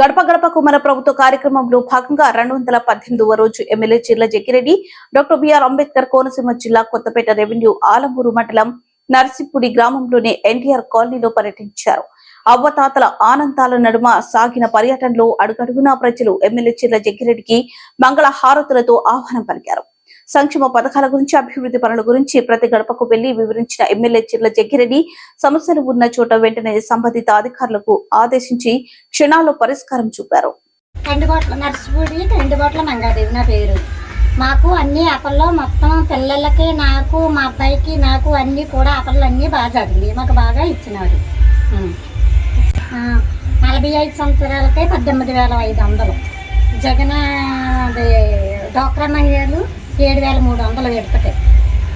గడప గడపకు మన ప్రభుత్వ కార్యక్రమంలో భాగంగా రెండు వందల పద్దెనిమిదవ రోజు MLA Chirla Jaggireddy doctor B R Ambedkar Konaseema జిల్లా కొత్తపేట రెవెన్యూ ఆలమూరు మండలం నర్సింపుడి గ్రామంలోని ఎన్టీఆర్ కాలనీలో పర్యటించారు. అవ్వతాతల ఆనందాల నడుమ సాగిన పర్యటనలో అడుగడుగునా ప్రజలు ఎమ్మెల్యే చీర్ల జగ్గిరెడ్డికి మంగళ హారతులతో ఆహ్వానం పలికారు. సంక్షేమ పథకాల గురించి అభివృద్ధి పనుల గురించి ప్రతి గడపకు వెళ్ళి వివరించిన ఎమ్మెల్యే చిర్ల జగ్గిరెడ్డి సమస్యలు ఉన్న చోట వెంటనే సంబంధిత అధికారులకు ఆదేశించి క్షణాల్లో పరిష్కారం చూపారు. కందికోట్ల నర్సిపూడి కందికోట్ల మంగాదేవి నా పేరు. మాకు అన్ని అపల్లో మొత్తం పిల్లలకి నాకు మా అబ్బాయికి నాకు అన్నీ కూడా అపళ్ళు అన్నీ బాగా జరిగింది మాకు బాగా ఇచ్చినాడు. నలభై ఐదు సంవత్సరాలకే పద్దెనిమిది వేల ఐదు వందలు. జగన్ అది డోక్రా మహిళలు ఏడు వేల మూడు వందలు విడతకి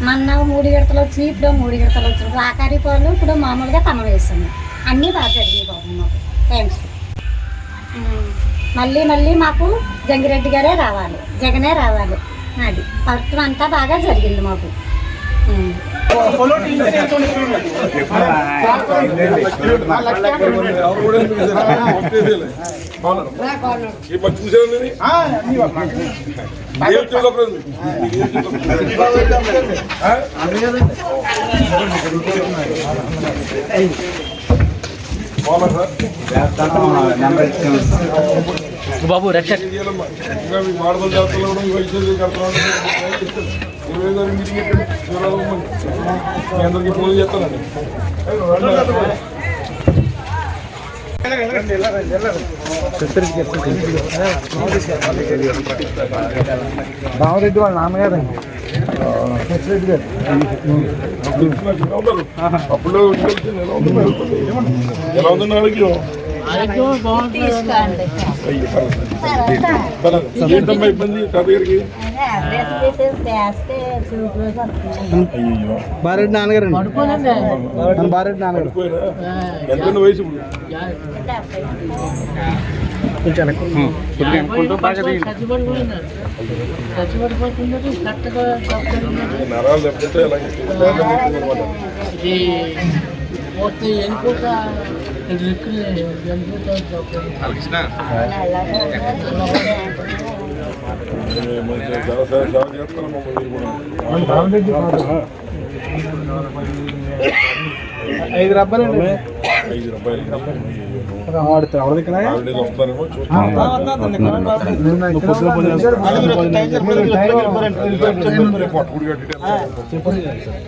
మొన్న మూడు విడతలు వచ్చి ఇప్పుడు మూడు విడతలు వచ్చి ఆకారి పాలు ఇప్పుడు మామూలుగా పనులు వేస్తుంది అన్నీ బాగా జరిగింది బాబు మాకు. థ్యాంక్స్ మళ్ళీ మళ్ళీ మాకు జంగిరెడ్డి గారే రావాలి. జగనే రావాలి. అది. పత్రం అంతా బాగా జరిగింది మాకు. ఉమ్. ఈ పచ్చి చూసారండి ఏం చూడలేదు బాగున్నా సార్ బాబు రక్షక్ ఇయ్యాలమ్మా. ఇంకా మీ మాడదల జాతరలో కూడా ఇంకా ఇచ్చేది కడతాను ఇరవై ఐదు మీటింగ్ మీ అందరికీ ఫోన్ చేస్తానండి బావరెడ్డి వాళ్ళ నాన్నగారండి రెడ్డి గారు ఎలా అప్పుడు ఎలా ఉన్నారు? ఎలా ఉంది ఏంటమ్మా ఇబ్బంది తాతగారికి అయ్యో నాన్నగారు అండి బారెడ్డి నాన్నగారు ఎంత వయసు ఇప్పుడు నరాలు దెబ్బతింటే ఐదు రూపాయలండి ఐదు రూపాయలు ఆడుతా ఎవరి దగ్గర వస్తారేమో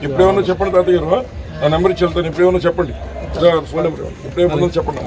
ఇప్పుడేమన్నా చెప్పండి తాతయ్య గారు? నా నెంబర్ ఇచ్చి వెళ్తాను ఇప్పుడేమన్నా చెప్పండి. ఫోన్ నెంబర్ చెప్పండి చెప్పండి